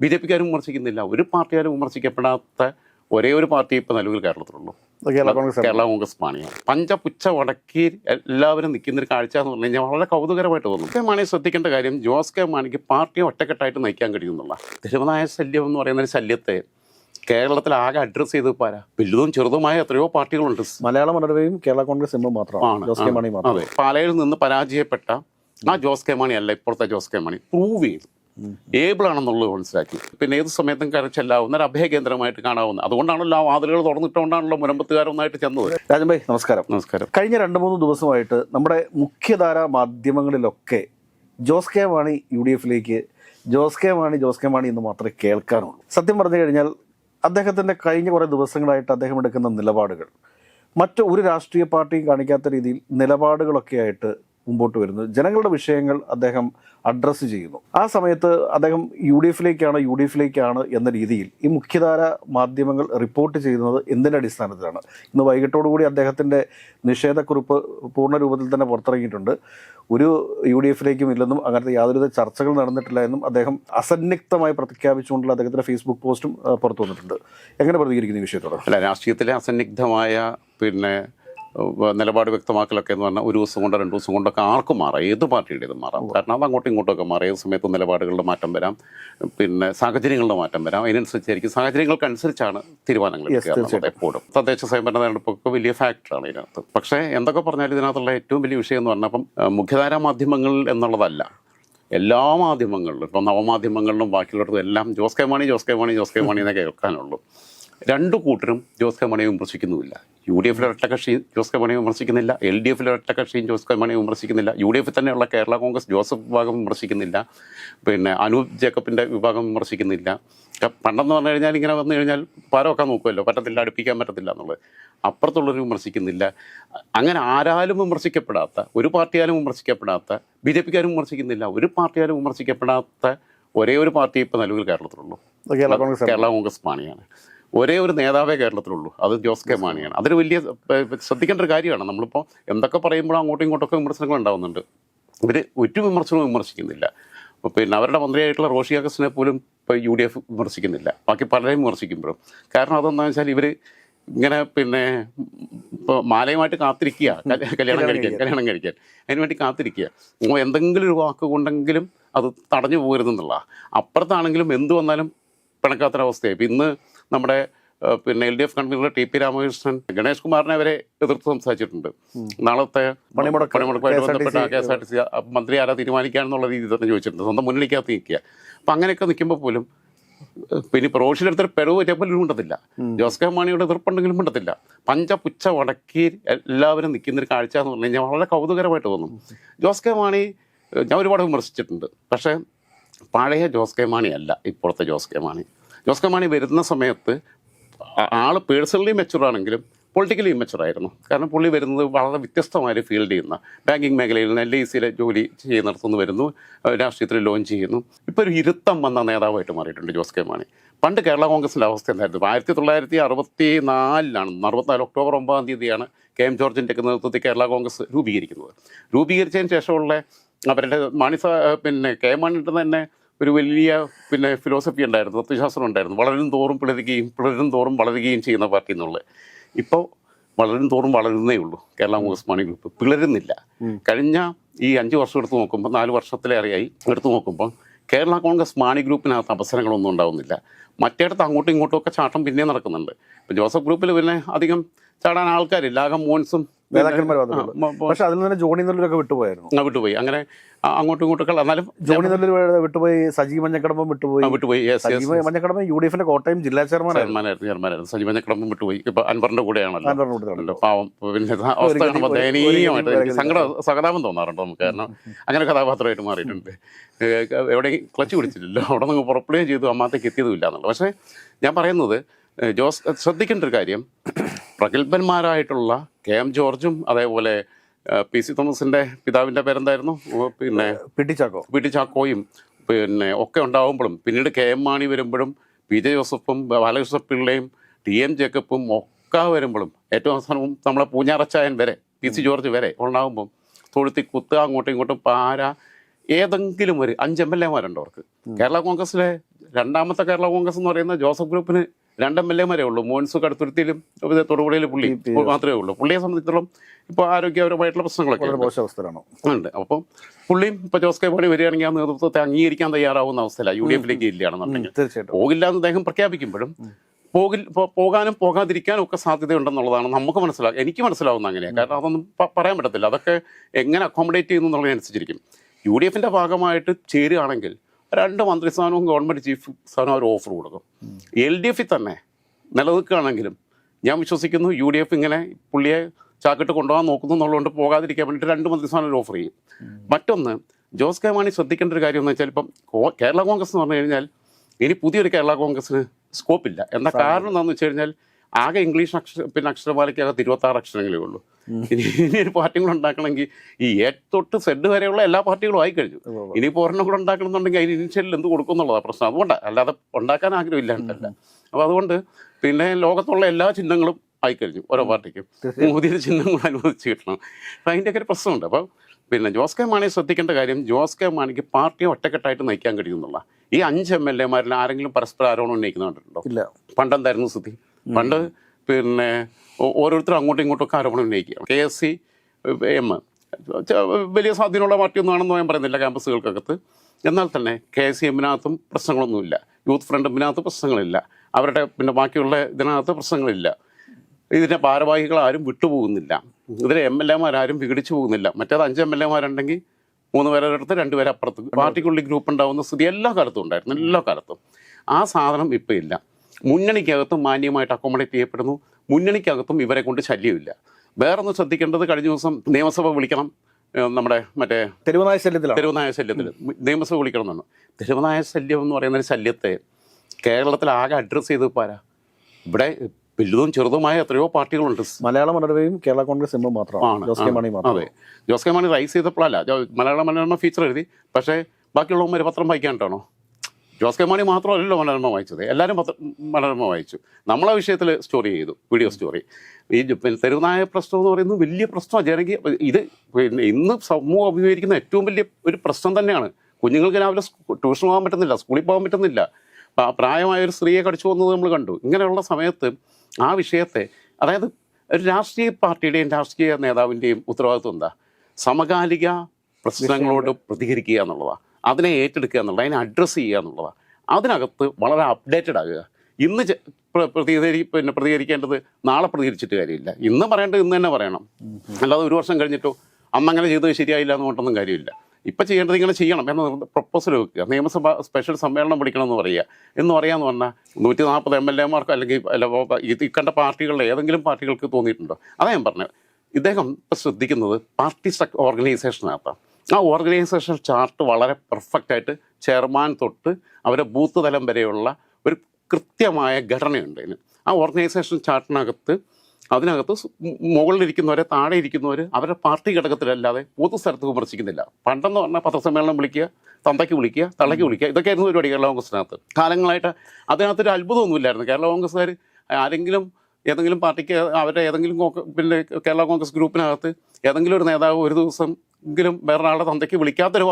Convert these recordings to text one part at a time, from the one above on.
B J പിക്കാരും വിമർശിക്കുന്നില്ല. ഒരു പാർട്ടിയാലും വിമർശിക്കപ്പെടാത്ത ഒരേ ഒരു പാർട്ടി ഇപ്പോൾ നിലവിൽ കേരളത്തിലുള്ളൂ. കേരള കോൺഗ്രസ് കേരള കോൺഗ്രസ് പാണിയാണ് പഞ്ചപുച്ച വടക്കി എല്ലാവരും നിൽക്കുന്ന ഒരു കാഴ്ച എന്ന് പറഞ്ഞു കഴിഞ്ഞാൽ വളരെ കൗതുകരമായിട്ട് തോന്നും. കെ മാണി ശ്രദ്ധിക്കേണ്ട കാര്യം ജോസ് കെ മാണിക്ക് പാർട്ടിയെ ഒറ്റക്കെട്ടായിട്ട് നയിക്കാൻ കഴിയുന്നുള്ള തിരുവനായ ശല്യം എന്ന് പറയുന്ന ഒരു ശല്യത്തെ കേരളത്തിൽ ആകെ അഡ്രസ്സ് ചെയ്ത് പോരാ വലുതും ചെറുതുമായ എത്രയോ പാർട്ടികളുണ്ട്. മലയാള മനോരമയും കേരള കോൺഗ്രസ് എമ്മും മാത്രമാണ് ജോസ് കെ മാണി മാത്രം. അതെ. പാലയിൽ നിന്ന് പരാജയപ്പെട്ട ആ ജോസ് കെ മാണി അല്ല ഇപ്പോഴത്തെ ജോസ് കെ മാണി പ്രൂവ് ചെയ്തു. ഏബിൾ ആണെന്നുള്ളത് മനസ്സിലാക്കി. പിന്നെ ഏത് സമയത്തും കരച്ചെല്ലാവുന്ന ഒരു അഭയകേന്ദ്രമായിട്ട് കാണാവുന്ന. അതുകൊണ്ടാണല്ലോ ആ വാതിലുകൾ തുറന്നിട്ടുകൊണ്ടാണല്ലോ മുരമ്പത്തുകാരൊന്നായിട്ട് ചെന്നത്. രാജൻ ഭായി നമസ്കാരം. നമസ്കാരം. കഴിഞ്ഞ രണ്ട് മൂന്ന് ദിവസമായിട്ട് നമ്മുടെ മുഖ്യധാര മാധ്യമങ്ങളിലൊക്കെ Jose K Mani U D എഫിലേക്ക് ജോസ് കെ മാണി ജോസ് കെ മാണി എന്ന് മാത്രമേ കേൾക്കാനുള്ളൂ. സത്യം പറഞ്ഞു കഴിഞ്ഞാൽ അദ്ദേഹത്തിന്റെ കഴിഞ്ഞ കുറേ ദിവസങ്ങളായിട്ട് അദ്ദേഹം എടുക്കുന്ന നിലപാടുകൾ. മറ്റു ഒരു രാഷ്ട്രീയ പാർട്ടിയും കാണിക്കാത്ത രീതിയിൽ നിലപാടുകളൊക്കെ ആയിട്ട് മുമ്പോട്ട് വരുന്നത്. ജനങ്ങളുടെ വിഷയങ്ങൾ അദ്ദേഹം അഡ്രസ്സ് ചെയ്യുന്നു. ആ സമയത്ത് അദ്ദേഹം യു ഡി എഫിലേക്കാണ് യു ഡി എഫിലേക്കാണ് എന്ന രീതിയിൽ ഈ മുഖ്യധാര മാധ്യമങ്ങൾ റിപ്പോർട്ട് ചെയ്യുന്നത് എന്തിന്റെ അടിസ്ഥാനത്തിലാണ്? ഇന്ന് വൈകിട്ടോടുകൂടി അദ്ദേഹത്തിന്റെ നിഷേധക്കുറിപ്പ് പൂർണ രൂപത്തിൽ തന്നെ പുറത്തിറങ്ങിയിട്ടുണ്ട്. ഒരു യു ഡി എഫിലേക്കും ഇല്ലെന്നും അങ്ങനത്തെ യാതൊരുവിധ ചർച്ചകൾ നടന്നിട്ടില്ല എന്നും അദ്ദേഹം അസന്നിഗ്ധമായി പ്രഖ്യാപിച്ചുകൊണ്ടുള്ള അദ്ദേഹത്തിന്റെ ഫേസ്ബുക്ക് പോസ്റ്റും പുറത്തു വന്നിട്ടുണ്ട് എങ്ങനെ പ്രതികരിക്കുന്നു ഈ വിഷയത്തോട്? അല്ല രാഷ്ട്രീയത്തിലെ അസന്നിഗ്ധമായ പിന്നെ നിലപാട് വ്യക്തമാക്കലൊക്കെ എന്ന് പറഞ്ഞാൽ ഒരു ദിവസം കൊണ്ടോ രണ്ട് ദിവസം കൊണ്ടൊക്കെ ആർക്കും മാറാം. ഏത് പാർട്ടിയുടേതും മാറാം. കാരണം അത് അങ്ങോട്ടും ഇങ്ങോട്ടൊക്കെ മാറാം. ഏത് സമയത്തും നിലപാടുകളുടെ മാറ്റം വരാം. പിന്നെ സാഹചര്യങ്ങളുടെ മാറ്റം വരാം. അതിനനുസരിച്ചായിരിക്കും. സാഹചര്യങ്ങൾക്കനുസരിച്ചാണ് തീരുമാനങ്ങൾ എടുക്കുക എപ്പോഴും. തദ്ദേശ സ്വയംഭരണ തെരഞ്ഞെടുപ്പൊക്കെ വലിയ ഫാക്ടറാണ് ഇതിനകത്ത്. പക്ഷേ എന്തൊക്കെ പറഞ്ഞാലും ഇതിനകത്തുള്ള ഏറ്റവും വലിയ വിഷയം എന്ന് പറഞ്ഞാൽ അപ്പം മുഖ്യധാരാ മാധ്യമങ്ങൾ എന്നുള്ളതല്ല. എല്ലാ മാധ്യമങ്ങളിലും ഇപ്പം നവമാധ്യമങ്ങളിലും ബാക്കിയുള്ളിടത്തും എല്ലാം Jose K Mani Jose K Mani Jose K Mani എന്നേ കേൾക്കാനുള്ളൂ. രണ്ടു കൂട്ടരും ജോസ് കെ മണിയെ വിമർശിക്കുന്നുമില്ല. യു ഡി എഫിലെ ഒറ്റക്കക്ഷിയും ജോസ് കെ മണിയെ വിമർശിക്കുന്നില്ല. എൽ ഡി എഫിലെ ഒറ്റക്കക്ഷിയും ജോസ് കെ മണിയെ വിമർശിക്കുന്നില്ല. യു ഡി എഫിൽ തന്നെയുള്ള കേരള കോൺഗ്രസ് ജോസഫ് വിഭാഗം വിമർശിക്കുന്നില്ല. പിന്നെ അനൂപ് ജേക്കബിന്റെ വിഭാഗം വിമർശിക്കുന്നില്ല. പണ്ടെന്ന് പറഞ്ഞു കഴിഞ്ഞാൽ ഇങ്ങനെ വന്നു കഴിഞ്ഞാൽ പാരമൊക്കെ നോക്കുമല്ലോ. പറ്റത്തില്ല അടുപ്പിക്കാൻ പറ്റത്തില്ല എന്നുള്ളത്. അപ്പുറത്തുള്ളവർ വിമർശിക്കുന്നില്ല. അങ്ങനെ ആരാലും വിമർശിക്കപ്പെടാത്ത ഒരു പാർട്ടിയാലും വിമർശിക്കപ്പെടാത്ത ബി ജെ പിക്കാരും വിമർശിക്കുന്നില്ല. ഒരു പാർട്ടിയാലും വിമർശിക്കപ്പെടാത്ത ഒരേ ഒരു പാർട്ടി ഇപ്പോൾ നിലവിൽ കേരളത്തിലുള്ളൂ. കേരള കോൺഗ്രസ് കേരള കോൺഗ്രസ് മാണിയാണ്. ഒരേ ഒരു നേതാവേ കേരളത്തിലുള്ളൂ. അത് ജോസ് കെ മാണിയാണ്. അതൊരു വലിയ ശ്രദ്ധിക്കേണ്ട ഒരു കാര്യമാണ്. നമ്മളിപ്പോൾ എന്തൊക്കെ പറയുമ്പോഴും അങ്ങോട്ടും ഇങ്ങോട്ടൊക്കെ വിമർശനങ്ങൾ ഉണ്ടാവുന്നുണ്ട്. ഇവർ ഒരു വിമർശനവും വിമർശിക്കുന്നില്ല. പിന്നെ അവരുടെ മന്ത്രിയായിട്ടുള്ള റോഷി അഗസ്റ്റിനെ പോലും ഇപ്പോൾ യു ഡി എഫ് വിമർശിക്കുന്നില്ല. ബാക്കി പലരെയും വിമർശിക്കുമ്പോഴും. കാരണം അതെന്താണെന്ന് വെച്ചാൽ ഇവർ ഇങ്ങനെ പിന്നെ ഇപ്പോൾ മാലയുമായിട്ട് കാത്തിരിക്കുക. കല്യാണം കഴിക്കാൻ കല്യാണം കഴിക്കാൻ. അതിനുവേണ്ടി കാത്തിരിക്കുക. എന്തെങ്കിലും ഒരു വാക്ക് കൊണ്ടെങ്കിലും അത് തടഞ്ഞു പോകരുതെന്നുള്ള അപ്പുറത്താണെങ്കിലും എന്ത് വന്നാലും പിണക്കാത്തൊരവസ്ഥയായി ഇപ്പം ഇന്ന് നമ്മുടെ പിന്നെ L D F convener T P Ramakrishnan Ganesh കുമാറിനെ വരെ എതിർത്ത് സംസാരിച്ചിട്ടുണ്ട്. നാളത്തെ പണിമുടക്ക് പണിമുടക്കുമായിട്ട് ബന്ധപ്പെട്ട K S R T C മന്ത്രി ആരാ തീരുമാനിക്കാന്നുള്ള രീതിയിൽ തന്നെ ചോദിച്ചിട്ടുണ്ട്. സ്വന്തം മുന്നണിക്കകത്ത് നിൽക്കുക. അപ്പം അങ്ങനെയൊക്കെ നിൽക്കുമ്പോൾ പോലും പിന്നെ ഇപ്പോൾ റോഷിലെടുത്തൊരു പിഴവ് പറ്റിയപ്പോൾ മിണ്ടത്തില്ല. ജോസ് കെ മാണിയുടെ എതിർപ്പുണ്ടെങ്കിലും മിണ്ടത്തില്ല. പഞ്ചപുച്ച വടക്കി എല്ലാവരും നിൽക്കുന്ന ഒരു കാഴ്ച എന്ന് പറഞ്ഞു കഴിഞ്ഞാൽ വളരെ കൗതുകരമായിട്ട് തോന്നും. ജോസ് കെ മാണി ഞാൻ ഒരുപാട് വിമർശിച്ചിട്ടുണ്ട്. പക്ഷേ പഴയ ജോസ് കെ മാണി അല്ല ഇപ്പോഴത്തെ ജോസ് കെ മാണി. ജോസ് മാണി വരുന്ന സമയത്ത് ആൾ പേഴ്സണലി മെച്ചുവർ ആണെങ്കിലും പൊളിറ്റിക്കലി ആയിരുന്നു. കാരണം പുള്ളി വരുന്നത് വളരെ വ്യത്യസ്തമായ ഫീൽഡ് ചെയ്യുന്ന ബാങ്കിങ് മേഖലയിൽ നിന്ന് എൽ ഐ സിയിലെ ജോലി ചെയ്യുന്നിടത്തുനിന്ന് വരുന്നു രാഷ്ട്രീയത്തിൽ ലോഞ്ച് ചെയ്യുന്നു. ഇപ്പോൾ ഒരു ഇരുത്തം വന്ന നേതാവായിട്ട് മാറിയിട്ടുണ്ട് ജോസ് കെ മാണി പണ്ട് കേരള കോൺഗ്രസിന്റെ അവസ്ഥ എന്തായിരുന്നു? ആയിരത്തി തൊള്ളായിരത്തി അറുപത്തി നാലിലാണ് അറുപത്തിനാല് ഒക്ടോബർ ഒമ്പതാം തീയതിയാണ് കെ എം ജോർജിന്റെ നേതൃത്വത്തിൽ കേരള കോൺഗ്രസ് രൂപീകരിക്കുന്നത്. രൂപീകരിച്ചതിന് ശേഷമുള്ള അവരുടെ മാണി പിന്നെ കെ മാണിയുടെ തന്നെ ഒരു വലിയ പിന്നെ ഫിലോസഫി ഉണ്ടായിരുന്നു തത്വശാസ്ത്രം ഉണ്ടായിരുന്നു. വളരും തോറും പിളരുകയും പിളരും തോറും വളരുകയും ചെയ്യുന്ന പാർട്ടി എന്നുള്ളത്. ഇപ്പോൾ വളരും തോറും വളരുന്നേ ഉള്ളൂ. കേരള കോൺഗ്രസ് മാണി ഗ്രൂപ്പ് പിളരുന്നില്ല. കഴിഞ്ഞ ഈ അഞ്ച് വർഷം എടുത്ത് നോക്കുമ്പോൾ നാല് വർഷത്തിലേറെയായി എടുത്തു നോക്കുമ്പോൾ കേരള കോൺഗ്രസ് മാണി ഗ്രൂപ്പിനകത്ത് അവസരങ്ങളൊന്നും ഉണ്ടാവുന്നില്ല. മറ്റേടത്ത് അങ്ങോട്ടും ഇങ്ങോട്ടും ഒക്കെ ചാട്ടം പിന്നെ നടക്കുന്നുണ്ട്. ഇപ്പം ജോസഫ് ഗ്രൂപ്പിൽ പിന്നെ അധികം ചാടാൻ ആൾക്കാരില്ല. ആകെ മോൻസും നേതാക്കന്മാർ പക്ഷെ അതിൽ നിന്ന് ജോണി നെല്ലൂരൊക്കെ വിട്ടുപോയായിരുന്നു. വിട്ടുപോയി. അങ്ങനെ അങ്ങോട്ടും ഇങ്ങോട്ടും എന്നാലും ജോണി നെല്ലൂർ വിട്ടുപോയി സജീവ് മഞ്ഞക്കടമ്പം വിട്ടുപോയി. വിട്ടുപോയി. സജീവ് മഞ്ഞക്കടമ്പം യു ഡി എഫിന്റെ കോട്ടയം ജില്ലാ ചെയർമാനായിരുന്നു. ചെയർമാനായിരുന്നു ചെയർമാനായിരുന്നു. സജിമഞ്ഞ കിടമ്പും വിട്ടുപോയി. ഇപ്പൊ അൻവറിന്റെ കൂടെയാണല്ലോ. അൻവറിന്റെ കൂടെയാണ്. പാവം. പിന്നെ അവസ്ഥ ദയനീയമായിട്ട് എനിക്ക് സങ്കട സഹതാപം തോന്നാറുണ്ട് നമുക്ക്. കാരണം അങ്ങനെ കഥാപാത്രമായിട്ട് മാറിയിട്ടുണ്ട്. എവിടെ ക്ലച്ച് പിടിച്ചിട്ടില്ല. അവിടെ നിന്ന് പുറപ്പെടുകയും ചെയ്തു. അമ്മാത്തേക്ക് എത്തിയതുമില്ല എന്നുള്ളത്. പക്ഷേ ഞാൻ പറയുന്നത് ജോസ് ശ്രദ്ധിക്കേണ്ട ഒരു കാര്യം. പ്രഗത്ഭന്മാരായിട്ടുള്ള കെ എം ജോർജും അതേപോലെ പി സി തോമസിന്റെ പിതാവിന്റെ പേരെന്തായിരുന്നു? പിന്നെ പിടിച്ചാക്കോ. പി ടി ചാക്കോയും പിന്നെ ഒക്കെ ഉണ്ടാവുമ്പോഴും പിന്നീട് കെ എം മാണി വരുമ്പോഴും പി ജെ ജോസഫും ബാലകൃഷ്ണ പിള്ളയും ടി എം ജേക്കബും ഒക്കെ വരുമ്പോഴും ഏറ്റവും അവസാനവും നമ്മളെ പൂഞ്ഞാറച്ചായൻ വരെ പി സി ജോർജ് വരെ ഉണ്ടാകുമ്പം തൊഴുത്തി കുത്തുക അങ്ങോട്ടും ഇങ്ങോട്ടും പാര ഏതെങ്കിലും ഒരു അഞ്ച് എം എൽ എമാരുണ്ട് അവർക്ക്. കേരള കോൺഗ്രസിലെ രണ്ടാമത്തെ കേരള കോൺഗ്രസ് എന്ന് പറയുന്ന ജോസഫ് ഗ്രൂപ്പിന് രണ്ട് എം എൽ എമാരേ ഉള്ളൂ. മോൻസ് കടുത്തുരുത്തിയിലും തൊടുപുഴയിലും പുള്ളി മാത്രമേ ഉള്ളൂ. പുള്ളിയെ സംബന്ധിച്ചിടത്തോളം ഇപ്പോൾ ആരോഗ്യപരമായിട്ടുള്ള പ്രശ്നങ്ങളൊക്കെ ഉണ്ട്. അപ്പം പുള്ളിയും ഇപ്പോൾ ജോസ് കെ മാണി വരികയാണെങ്കിൽ ആ നേതൃത്വത്തെ അംഗീകരിക്കാൻ തയ്യാറാവുന്ന അവസ്ഥയില്ല യു ഡി എഫിലേക്ക് ഇല്ലയാണെന്നുണ്ടെങ്കിൽ തീർച്ചയായിട്ടും. പോകില്ല എന്ന് അദ്ദേഹം പ്രഖ്യാപിക്കുമ്പോഴും പോകിൽ പോകാനും പോകാതിരിക്കാനും ഒക്കെ സാധ്യതയുണ്ടെന്നുള്ളതാണ് നമുക്ക് മനസ്സിലാവും എനിക്ക് മനസ്സിലാവുന്ന അങ്ങനെയാണ്. കാരണം അതൊന്നും പറയാൻ പറ്റത്തില്ല. അതൊക്കെ എങ്ങനെ അക്കോമഡേറ്റ് ചെയ്യുന്നു എന്നുള്ളതിനനുസരിച്ചിരിക്കും. യു ഡി എഫിന്റെ ഭാഗമായിട്ട് ചേരുകയാണെങ്കിൽ രണ്ട് മന്ത്രിസ്ഥാനവും ഗവൺമെന്റ് ചീഫ് സ്ഥാനവും അവർ ഓഫർ കൊടുക്കും. എൽ ഡി എഫിൽ തന്നെ നിലനിൽക്കുകയാണെങ്കിലും ഞാൻ വിശ്വസിക്കുന്നു യു ഡി എഫ് ഇങ്ങനെ പുള്ളിയെ ചാക്കിട്ട് കൊണ്ടുപോകാൻ നോക്കുന്നു എന്നുള്ളതുകൊണ്ട് പോകാതിരിക്കാൻ വേണ്ടിയിട്ട് രണ്ട് മന്ത്രിസ്ഥാനം ഒരു ഓഫർ ചെയ്യും. മറ്റൊന്ന് ജോസ് കെ മാണി ശ്രദ്ധിക്കേണ്ട ഒരു കാര്യം എന്ന് വെച്ചാൽ ഇപ്പം കേരള കോൺഗ്രസ് എന്ന് പറഞ്ഞു കഴിഞ്ഞാൽ ഇനി പുതിയൊരു കേരള കോൺഗ്രസിന് സ്കോപ്പില്ല എന്താ കാരണം എന്താണെന്ന് വെച്ച് കഴിഞ്ഞാൽ ആകെ ഇംഗ്ലീഷ് അക്ഷര പിന്നെ അക്ഷരമാലയ്ക്കകത്ത് ആകെ ആറ് അക്ഷരങ്ങളേ ഉള്ളൂ. ഇനി ഒരു പാർട്ടികൾ ഉണ്ടാക്കണമെങ്കിൽ ഈ എ തൊട്ട് സെഡ് വരെയുള്ള എല്ലാ പാർട്ടികളും ആയി കഴിഞ്ഞു ഇനി ഒരെണ്ണം കൂടെ ഉണ്ടാക്കണമെന്നുണ്ടെങ്കിൽ അതിന് ഇനിഷ്യലിൽ എന്ത് കൊടുക്കും എന്നുള്ളതാണ് പ്രശ്നം. അതുകൊണ്ട് അല്ലാതെ ഉണ്ടാക്കാൻ ആഗ്രഹമില്ലാണ്ടല്ല അപ്പോൾ അതുകൊണ്ട് പിന്നെ ലോകത്തുള്ള എല്ലാ ചിഹ്നങ്ങളും ആയിക്കഴിഞ്ഞു ഓരോ പാർട്ടിക്കും. മോദിയുടെ ചിഹ്നങ്ങൾ അനുവദിച്ച് കിട്ടണം. അപ്പം അതിന്റെയൊക്കെ ഒരു പ്രശ്നമുണ്ട്. അപ്പോൾ പിന്നെ ജോസ് കെ മാണിയെ ശ്രദ്ധിക്കേണ്ട കാര്യം ജോസ് കെ മാണിക്ക് പാർട്ടിയെ ഒറ്റക്കെട്ടായിട്ട് നയിക്കാൻ കഴിയുന്നുള്ള ഈ അഞ്ച് എം എൽ എമാരിൽ ആരെങ്കിലും പരസ്പരം ആരോപണം ഉന്നയിക്കുന്ന കണ്ടിട്ടുണ്ടോ ഇല്ല. പണ്ടെന്തായിരുന്നു സ്ഥിതി? പണ്ട് പിന്നെ ഓരോരുത്തർ അങ്ങോട്ടും ഇങ്ങോട്ടും ഒക്കെ ആരോപണം ഉന്നയിക്കുക കെ എസ് സി എം വലിയ സ്വാധീനമുള്ള പാർട്ടിയൊന്നാണെന്ന് ഞാൻ പറയുന്നില്ല ക്യാമ്പസുകൾക്കകത്ത്. എന്നാൽ തന്നെ കെ എസ് സി എമ്മിനകത്തും പ്രശ്നങ്ങളൊന്നുമില്ല. യൂത്ത് ഫ്രണ്ട് എമ്മിനകത്ത് പ്രശ്നങ്ങളില്ല. അവരുടെ പിന്നെ ബാക്കിയുള്ള ഇതിനകത്ത് പ്രശ്നങ്ങളില്ല. ഇതിന്റെ ഭാരവാഹികൾ ആരും വിട്ടുപോകുന്നില്ല. ഇതിലെ എം എൽ എമാരും വിഘടിച്ചു പോകുന്നില്ല. മറ്റേത് അഞ്ച് എം എൽ എമാരുണ്ടെങ്കിൽ മൂന്ന് പേരുടെ അടുത്ത് രണ്ടുപേരെ അപ്പുറത്ത്. പാർട്ടിക്കുള്ളിൽ ഗ്രൂപ്പ് ഉണ്ടാവുന്ന സ്ഥിതി എല്ലാ കാലത്തും ഉണ്ടായിരുന്നു. എല്ലാ കാലത്തും. ആ സാധനം ഇപ്പം ഇല്ല. മുന്നണിക്കകത്തും മാന്യമായിട്ട് അക്കോമഡേറ്റ് ചെയ്യപ്പെടുന്നു. മുന്നണിക്കകത്തും ഇവരെ കൊണ്ട് ശല്യമില്ല. വേറൊന്ന് ശ്രദ്ധിക്കേണ്ടത് കഴിഞ്ഞ ദിവസം നിയമസഭ വിളിക്കണം നമ്മുടെ മറ്റേ തെരുവനായ ശല്യത്തിൽ തെരുവനായ ശല്യത്തിൽ നിയമസഭ വിളിക്കണം എന്നാണ്. തെരുവനായ ശല്യം എന്ന് പറയുന്ന ഒരു ശല്യത്തെ കേരളത്തിൽ ആകെ അഡ്രസ്സ് ചെയ്ത് പാരാ ഇവിടെ വലുതും ചെറുതുമായ എത്രയോ പാർട്ടികളുണ്ട്. മലയാള മനോരമയും കേരള കോൺഗ്രസ് എമ്മും മാത്രമാണ്. ആണ്, ജോസ് കെ മാണി മാത്രം അതെ. ജോസ് കെ മാണി റൈസ് ചെയ്തപ്പോഴല്ല മലയാള മനോരമ ഫീച്ചർ എഴുതി. പക്ഷേ ബാക്കിയുള്ളവന്മാർ പത്രം വായിക്കാനിട്ടാണോ? ജോസ് കെ മാണി മാത്രമല്ലല്ലോ മനോരമ വായിച്ചത്. എല്ലാവരും പത്ര മനോരമ വായിച്ചു. നമ്മളെ വിഷയത്തിൽ സ്റ്റോറി ചെയ്തു വീഡിയോ സ്റ്റോറി. ഈ പിന്നെ തെരുവുനായ പ്രശ്നം എന്ന് പറയുന്നത് വലിയ പ്രശ്നമാണ് ജനകീയ ഇത് പിന്നെ ഇന്ന് സമൂഹം അഭിമുഖീകരിക്കുന്ന ഏറ്റവും വലിയ ഒരു പ്രശ്നം തന്നെയാണ്. കുഞ്ഞുങ്ങൾക്ക് രാവിലെ ട്യൂഷൻ പോകാൻ പറ്റുന്നില്ല സ്കൂളിൽ പോകാൻ പറ്റുന്നില്ല. പ്രായമായ ഒരു സ്ത്രീയെ കടിച്ചു പോകുന്നത് നമ്മൾ കണ്ടു. ഇങ്ങനെയുള്ള സമയത്ത് ആ വിഷയത്തെ അതായത് ഒരു രാഷ്ട്രീയ പാർട്ടിയുടെയും രാഷ്ട്രീയ നേതാവിന്റെയും ഉത്തരവാദിത്വം എന്താ? സമകാലിക പ്രശ്നങ്ങളോട് പ്രതികരിക്കുക എന്നുള്ളതാണ് അതിനെ ഏറ്റെടുക്കുക എന്നുള്ളത് അതിനെ അഡ്രസ്സ് ചെയ്യുക എന്നുള്ളതാണ്. അതിനകത്ത് വളരെ അപ്ഡേറ്റഡ് ആകുക. ഇന്ന് പ്രതികരി പിന്നെ പ്രതികരിക്കേണ്ടത് നാളെ പ്രതികരിച്ചിട്ട് കാര്യമില്ല. ഇന്ന് പറയേണ്ടത് ഇന്ന് തന്നെ പറയണം. അല്ലാതെ ഒരു വർഷം കഴിഞ്ഞിട്ടോ അന്ന് അങ്ങനെ ചെയ്തത് ശരിയായില്ല എന്ന് പറഞ്ഞൊന്നും കാര്യമില്ല. ഇപ്പം ചെയ്യേണ്ടത് ഇങ്ങനെ ചെയ്യണം എന്ന പ്രപ്പോസൽ വെക്കുക. നിയമസഭ സ്പെഷ്യൽ സമ്മേളനം വിളിക്കണം എന്ന് പറയുക. എന്ന് പറയാമെന്ന് പറഞ്ഞാൽ നൂറ്റി നാൽപ്പത് എം എൽ എമാർക്കോ അല്ലെങ്കിൽ ഇക്കണ്ട ഈ കണ്ട പാർട്ടികളുടെ ഏതെങ്കിലും പാർട്ടികൾക്ക് തോന്നിയിട്ടുണ്ടോ? അതാ ഞാൻ പറഞ്ഞത് ഇദ്ദേഹം ഇപ്പം ശ്രദ്ധിക്കുന്നത് പാർട്ടി സ്ട്രക് ഓർഗനൈസേഷനകത്താണ് ആ ഓർഗനൈസേഷൻ ചാർട്ട് വളരെ പെർഫെക്റ്റ് ആയിട്ട് ചെയർമാൻ തൊട്ട് അവരുടെ ബൂത്ത് തലം വരെയുള്ള ഒരു കൃത്യമായ ഘടനയുണ്ട് ഇതിന് ആ ഓർഗനൈസേഷൻ ചാർട്ടിനകത്ത് അതിനകത്ത് മുകളിലിരിക്കുന്നവർ താഴെ ഇരിക്കുന്നവർ അവരുടെ പാർട്ടി ഘടകത്തിലല്ലാതെ പൊതു സ്ഥലത്ത് വിമർശിക്കുന്നില്ല. പണ്ടെന്ന് പറഞ്ഞാൽ പത്രസമ്മേളനം വിളിക്കുക തന്തയ്ക്ക് വിളിക്കുക തള്ളയ്ക്ക് വിളിക്കുക ഇതൊക്കെയായിരുന്നു പരിപാടി കേരള കോൺഗ്രസിനകത്ത്. കാലങ്ങളായിട്ട് അതിനകത്തൊരു അത്ഭുതമൊന്നുമില്ലായിരുന്നു. കേരള കോൺഗ്രസ്സുകാർ ആരെങ്കിലും ഏതെങ്കിലും പാർട്ടിക്ക് അവരുടെ ഏതെങ്കിലും പിന്നെ കേരള കോൺഗ്രസ് ഗ്രൂപ്പിനകത്ത് ഏതെങ്കിലും ഒരു നേതാവ് ഒരു ദിവസം എങ്കിലും വേറൊരാളുടെ തന്തയ്ക്ക് വിളിക്കാത്തൊരു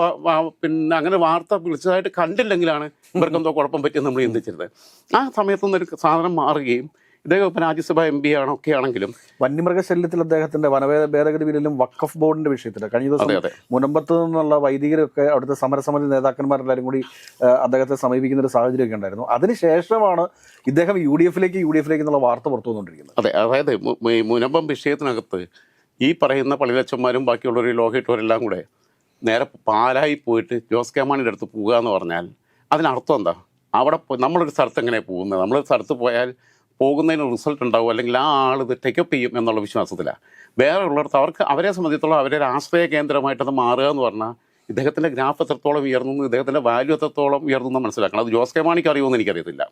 പിന്നെ അങ്ങനെ വാർത്ത വിളിച്ചതായിട്ട് കണ്ടില്ലെങ്കിലാണ് ഇവർക്ക് എന്തോ കുഴപ്പം പറ്റിയെന്ന് നമ്മൾ ചിന്തിച്ചിരുന്നത്. ആ സമയത്തൊന്നും ഒരു സാധനം മാറുകയും ഇദ്ദേഹം ഇപ്പം രാജ്യസഭ എം പി ആണോ ഒക്കെ ആണെങ്കിലും വന്യമൃഗ ശല്യത്തിൽ അദ്ദേഹത്തിന്റെ വനവേദ ഭേദഗതി ബില്ലിലും വഖഫ് ബോർഡിന്റെ വിഷയത്തിൽ കഴിഞ്ഞ ദിവസം മുനമ്പത്ത് നിന്നുള്ള വൈദികരൊക്കെ അവിടുത്തെ സമരസമിതി നേതാക്കന്മാരെല്ലാവരും കൂടി അദ്ദേഹത്തെ സമീപിക്കുന്ന ഒരു സാഹചര്യമൊക്കെ ഉണ്ടായിരുന്നു. അതിനുശേഷമാണ് ഇദ്ദേഹം യു ഡി എഫിലേക്ക് യു ഡി എഫിലേക്ക് എന്നുള്ള വാർത്ത പുറത്തു വന്നുകൊണ്ടിരിക്കുന്നത്. അതെ അതായത് മുനമ്പം വിഷയത്തിനകത്ത് ഈ പറയുന്ന പള്ളിയിലച്ചന്മാരും ബാക്കിയുള്ളവർ ലോകയിട്ടവരെല്ലാം കൂടെ നേരെ പാലായി പോയിട്ട് ജോസ് കെ മാണിയുടെ അടുത്ത് പോകുക എന്ന് പറഞ്ഞാൽ അതിനർത്ഥം എന്താ? അവിടെ നമ്മളൊരു സ്ഥലത്ത് എങ്ങനെയാണ് പോകുന്നത്? നമ്മളൊരു സ്ഥലത്ത് പോയാൽ പോകുന്നതിന് റിസൾട്ട് ഉണ്ടാവും അല്ലെങ്കിൽ ആ ആൾ ഇത് ടേക്കപ്പ് ചെയ്യും എന്നുള്ള വിശ്വാസത്തിലാണ് വേറെ ഉള്ളിടത്ത് അവർക്ക് അവരെ സംബന്ധിച്ചിടത്തോളം അവരെ ഒരു ആശ്രയ കേന്ദ്രമായിട്ട് അത് മാറുക എന്ന് പറഞ്ഞാൽ ഇദ്ദേഹത്തിന്റെ ഗ്രാഫ് എത്രത്തോളം ഉയർന്നു ഇദ്ദേഹത്തിന്റെ വാല്യൂ എത്രത്തോളം ഉയർന്നു മനസ്സിലാക്കണം. അത് ജോസ് കെ മാണിക്ക് അറിയുമെന്ന് എനിക്കറിയത്തില്ല.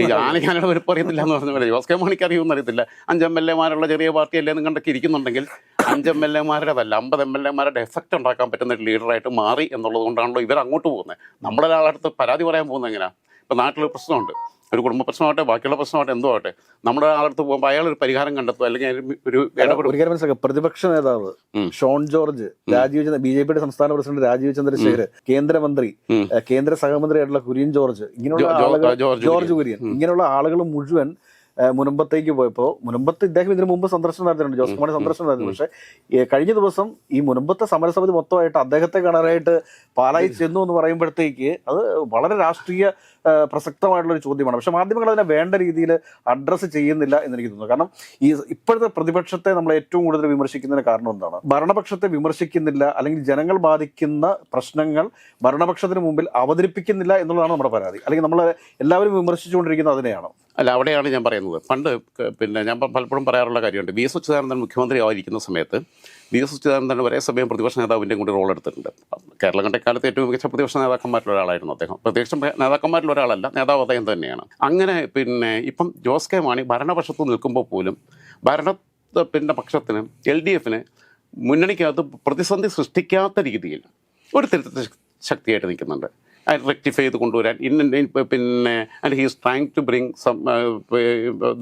ഈ ആനയാനയുടെ വലുപ്പം അറിയത്തില്ല എന്ന് പറഞ്ഞ പോലെ ജോസ് കെ മാണിക്ക് അറിയുമെന്ന് അറിയത്തില്ല. അഞ്ച് എം എൽ എമാരുള്ള ചെറിയ പാർട്ടി അല്ലേ എന്ന് കണ്ടൊക്കെ ഇരിക്കുന്നുണ്ടെങ്കിൽ അഞ്ച് എം എൽ എമാരുടേതല്ല അമ്പത് എം എൽ എമാരുടെ എഫക്റ്റ് ഉണ്ടാക്കാൻ പറ്റുന്ന ഒരു ലീഡറായിട്ട് മാറി എന്നുള്ളത് കൊണ്ടാണല്ലോ ഇവർ അങ്ങോട്ട് പോകുന്നത്. നമ്മളൊരാളടുത്ത് പരാതി പറയാൻ പോകുന്നത് എങ്ങനെയാണ് ഇപ്പം നാട്ടിലൊരു പ്രശ്നമുണ്ട്. ഒരു കുടുംബ പ്രശ്നമാകട്ടെ ബാക്കിയുള്ള പ്രശ്നമാകട്ടെ എന്തോ ആകട്ടെ. നമ്മുടെ ആളടുത്ത് പോകുമ്പോൾ അയാൾ ഒരു പരിഹാരം കണ്ടെത്തും അല്ലെങ്കിൽ ഒരു ഇടപെടും. ഒരു കാര്യം മനസ്സിലാക്കുക പ്രതിപക്ഷ നേതാവ്. ഷോൺ ജോർജ് രാജീവ് ചന്ദ്ര ബി ജെ പിയുടെ സംസ്ഥാന പ്രസിഡന്റ് രാജീവ് ചന്ദ്രശേഖർ കേന്ദ്രമന്ത്രി കേന്ദ്ര സഹമന്ത്രി കേന്ദ്ര സഹമന്ത്രിയായിട്ടുള്ള കുര്യൻ ജോർജ് ഇങ്ങനെയുള്ള ജോർജ് കുര്യൻ. ഇങ്ങനെയുള്ള ആളുകൾ മുഴുവൻ മുനമ്പത്തേക്ക് പോയപ്പോൾ മുനമ്പത്ത് ഇദ്ദേഹം ഇതിനു മുമ്പ് സന്ദർശനം നടത്തിയിട്ടുണ്ട്. ജോസ് കുമാർ സന്ദർശനം നടത്തി പക്ഷേ കഴിഞ്ഞ ദിവസം ഈ മുനമ്പത്തെ സമരസമിതി മൊത്തമായിട്ട് അദ്ദേഹത്തെ കാണാനായിട്ട് പാലായി ചെന്നു എന്ന് പറയുമ്പോഴത്തേക്ക് അത് വളരെ രാഷ്ട്രീയ പ്രസക്തമായിട്ടുള്ള ഒരു ചോദ്യമാണ്. പക്ഷെ മാധ്യമങ്ങൾ അതിനെ വേണ്ട രീതിയിൽ അഡ്രസ്സ് ചെയ്യുന്നില്ല എന്ന് എനിക്ക് തോന്നുന്നു. കാരണം ഈ ഇപ്പോഴത്തെ പ്രതിപക്ഷത്തെ നമ്മൾ ഏറ്റവും കൂടുതൽ വിമർശിക്കുന്നതിന് കാരണം എന്താണ്? ഭരണപക്ഷത്തെ വിമർശിക്കുന്നില്ല അല്ലെങ്കിൽ ജനങ്ങൾ ബാധിക്കുന്ന പ്രശ്നങ്ങൾ ഭരണപക്ഷത്തിന് മുമ്പിൽ അവതരിപ്പിക്കുന്നില്ല എന്നുള്ളതാണ് നമ്മുടെ പരാതി. അല്ലെങ്കിൽ നമ്മൾ എല്ലാവരും വിമർശിച്ചുകൊണ്ടിരിക്കുന്നത് അതിനെയാണ്. അല്ല അവിടെയാണ് ഞാൻ പറയുന്നത്. പണ്ട് പിന്നെ ഞാൻ പലപ്പോഴും പറയാറുള്ള കാര്യമുണ്ട്. വി എസ് അച്യുതാനന്ദൻ മുഖ്യമന്ത്രി ആയിരിക്കുന്ന സമയത്ത് വി എസ് അച്യുതാനന്ദൻ ഒരേ സമയം പ്രതിപക്ഷ നേതാവിന്റെ കൂടി റോൾ എടുത്തിട്ടുണ്ട്. കേരളം കണ്ട കാലത്ത് ഏറ്റവും മികച്ച പ്രതിപക്ഷ നേതാക്കന്മാരിൽ ഒരാളായിരുന്നു അദ്ദേഹം. പ്രതിപക്ഷ നേതാക്കന്മാരിൽ ഒരാളല്ല നേതാവ് അദ്ദേഹം തന്നെയാണ്. അങ്ങനെ പിന്നെ ഇപ്പം ജോസ് കെ മാണി ഭരണപക്ഷത്ത് നിൽക്കുമ്പോൾ പോലും ഭരണ പിന്നെ പക്ഷത്തിന് എൽ ഡി എഫിന് മുന്നണിക്കകത്ത് പ്രതിസന്ധി സൃഷ്ടിക്കാത്ത രീതിയിൽ ഒരു തിരുത്ത ശക്തിയായിട്ട് നിൽക്കുന്നുണ്ട്. റെക്ടിഫൈ ചെയ്ത് കൊണ്ടുവരാൻ ഇൻ പിന്നെ and he's trying to bring some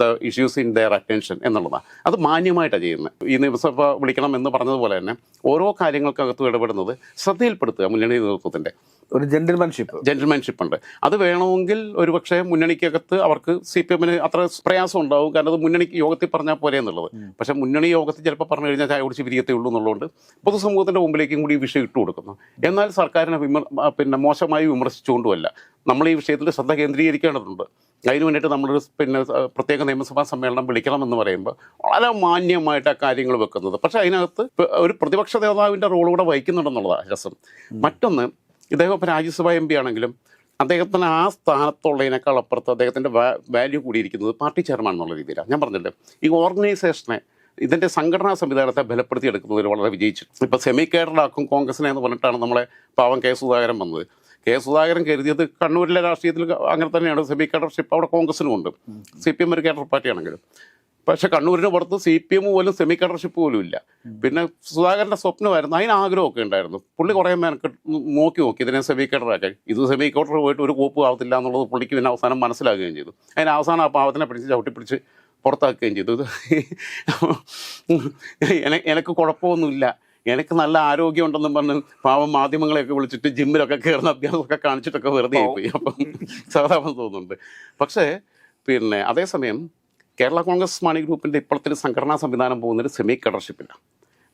the issues in their attention എന്നുള്ളതാണ് അത് മാന്യമായിട്ടാണ് ചെയ്യുന്നത്. ഈ നിയമസഭ വിളിക്കണം എന്ന് പറഞ്ഞതുപോലെ തന്നെ ഓരോ കാര്യങ്ങൾക്കകത്തും ഇടപെടുന്നത് ശ്രദ്ധയിൽപ്പെടുത്തുക മുന്നണി നേതൃത്വത്തിന്റെ ഒരു ജെന്റിൽമാൻഷിപ്പ് ജെന്റിൽമാൻഷിപ്പ് ഉണ്ട്. അത് വേണമെങ്കിൽ ഒരുപക്ഷെ മുന്നണിക്കകത്ത് അവർക്ക് സി പി എമ്മിന് അത്ര പ്രയാസം ഉണ്ടാവും. കാരണം അത് മുന്നണി യോഗത്തിൽ പറഞ്ഞാൽ പോലെ എന്നുള്ളത്. പക്ഷേ മുന്നണി യോഗത്തിൽ ചിലപ്പോൾ പറഞ്ഞു കഴിഞ്ഞാൽ ചായ കുടിച്ച് പിരിയത്തേ ഉള്ളൂ എന്നുള്ളതുകൊണ്ട് പൊതുസമൂഹത്തിന്റെ മുമ്പിലേക്കും കൂടി ഈ വിഷയം ഇട്ട് കൊടുക്കുന്നു. എന്നാൽ സർക്കാരിനെ വിമർ പിന്നെ മോശമായി വിമർശിച്ചുകൊണ്ടുമല്ല. നമ്മൾ ഈ വിഷയത്തിൽ ശ്രദ്ധ കേന്ദ്രീകരിക്കേണ്ടതുണ്ട്. അതിന് വേണ്ടിയിട്ട് നമ്മളൊരു പിന്നെ പ്രത്യേക നിയമസഭാ സമ്മേളനം വിളിക്കണം എന്ന് പറയുമ്പോൾ വളരെ മാന്യമായിട്ട് ആ കാര്യങ്ങൾ വെക്കുന്നത്. പക്ഷേ അതിനകത്ത് ഒരു പ്രതിപക്ഷ നേതാവിന്റെ റോൾ കൂടെ വഹിക്കുന്നുണ്ടെന്നുള്ളതാണ് രസം. മറ്റൊന്ന് ഇദ്ദേഹം ഇപ്പം രാജ്യസഭ എം പി ആണെങ്കിലും അദ്ദേഹത്തിന് ആ സ്ഥാനത്തുള്ളതിനേക്കാൾ അപ്പുറത്ത് അദ്ദേഹത്തിന്റെ വാല്യൂ കൂടിയിരിക്കുന്നത് പാർട്ടി ചെയർമാൻ എന്നുള്ള രീതിയിലാണ്. ഞാൻ പറഞ്ഞില്ലേ ഈ ഓർഗനൈസേഷനെ ഇതിന്റെ സംഘടനാ സംവിധാനത്തെ ബലപ്പെടുത്തിയെടുക്കുന്നതിൽ വളരെ വിജയിച്ചു. ഇപ്പോൾ സെമി കേഡറാക്കും കോൺഗ്രസിനെ എന്ന് പറഞ്ഞിട്ടാണ് നമ്മളെ പാവം കെ സുധാകരൻ വന്നത്. കെ സുധാകരൻ കരുതിയത് കണ്ണൂരിലെ രാഷ്ട്രീയത്തിൽ അങ്ങനെ തന്നെയാണ്. സെമി കേഡർഷിപ്പ് അവിടെ കോൺഗ്രസിനും ഉണ്ട് സി പി എം ഒരു കേഡർ പാർട്ടിയാണെങ്കിലും പക്ഷെ കണ്ണൂരിന് പുറത്ത് സി പി എം പോലും സെമി കണ്ടർഷിപ്പ് പോലും ഇല്ല. പിന്നെ സുധാകരന്റെ സ്വപ്നമായിരുന്നു. അതിന് ആഗ്രഹമൊക്കെ ഉണ്ടായിരുന്നു. പുള്ളി കുറേ മേനക്ക് നോക്കി നോക്കി. ഇതിനെ സെമി കണ്ടറാക്കാൻ ഇത് സെമി കോട്ടർ പോയിട്ട് ഒരു കോപ്പ് ആവത്തില്ല എന്നുള്ളത് പുള്ളിക്ക് പിന്നെ അവസാനം മനസ്സിലാക്കുകയും ചെയ്തു. അതിന് അവസാനം ആ പാവത്തിനെ പിടിച്ച് ചവിട്ടി പിടിച്ച് പുറത്താക്കുകയും ചെയ്തു. എനിക്ക് കുഴപ്പമൊന്നുമില്ല. എനിക്ക് നല്ല ആരോഗ്യമുണ്ടെന്നും പറഞ്ഞ് പാവം മാധ്യമങ്ങളെയൊക്കെ വിളിച്ചിട്ട് ജിമ്മിലൊക്കെ കയറുന്ന അഭ്യാസമൊക്കെ കാണിച്ചിട്ടൊക്കെ വെറുതെ പോയി അപ്പം സഹതാപം തോന്നുന്നുണ്ട്. പക്ഷേ പിന്നെ അതേസമയം കേരള കോൺഗ്രസ് മണി ഗ്രൂപ്പിന്റെ ഇപ്പോഴത്തെ സംഘടനാ സംവിധാനം പോകുന്നൊരു സെമി കളർഷിപ്പില്ല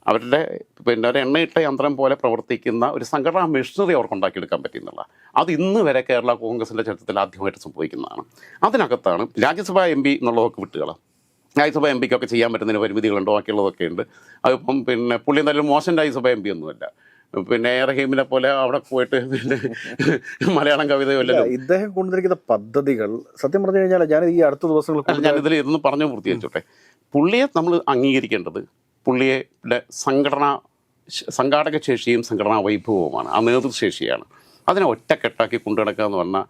അവരുടെ പിന്നെ ഒരു എണ്ണയിട്ട യന്ത്രം പോലെ പ്രവർത്തിക്കുന്ന ഒരു സംഘടനാ മെഷീനറി അവർക്ക് ഉണ്ടാക്കിയെടുക്കാൻ പറ്റുന്നുള്ള അത് ഇന്ന് വരെ കേരള കോൺഗ്രസിന്റെ ചരിത്രത്തിൽ ആദ്യമായിട്ട് സംഭവിക്കുന്നതാണ്. അതിനകത്താണ് രാജ്യസഭാ എം പി എന്നുള്ളതൊക്കെ വിട്ടുകൾ രാജ്യസഭ എം പിക്കൊക്കെ ചെയ്യാൻ പറ്റുന്നതിന് പരിമിതികളുണ്ടോ? ബാക്കിയുള്ളതൊക്കെ ഉണ്ട്. അതിപ്പം പിന്നെ പുള്ളി എന്തായാലും മോശം രാജ്യസഭ എം പി ഒന്നുമല്ല. പിന്നെ റഹീമിനെ പോലെ അവിടെ പോയിട്ട് പിന്നെ മലയാളം കവിതയല്ല അല്ലല്ലോ. ഇദ്ദേഹം കൊണ്ടുവന്നിരിക്കുന്ന പദ്ധതികൾ സത്യം പറഞ്ഞു കഴിഞ്ഞാൽ ഞാൻ ഈ അടുത്ത ദിവസങ്ങൾ ഞാൻ ഇതിൽ ഇതൊന്ന് പറഞ്ഞു പൂർത്തീകരിച്ചോട്ടെ. പുള്ളിയെ നമ്മൾ അംഗീകരിക്കേണ്ടത് പുള്ളിയെ സംഘടന സംഘാടക ശേഷിയും സംഘടനാ വൈഭവവുമാണ്. ആ നേതൃശേഷിയാണ്. അതിനെ ഒറ്റക്കെട്ടാക്കി കൊണ്ടുനടക്കുക എന്ന് പറഞ്ഞാൽ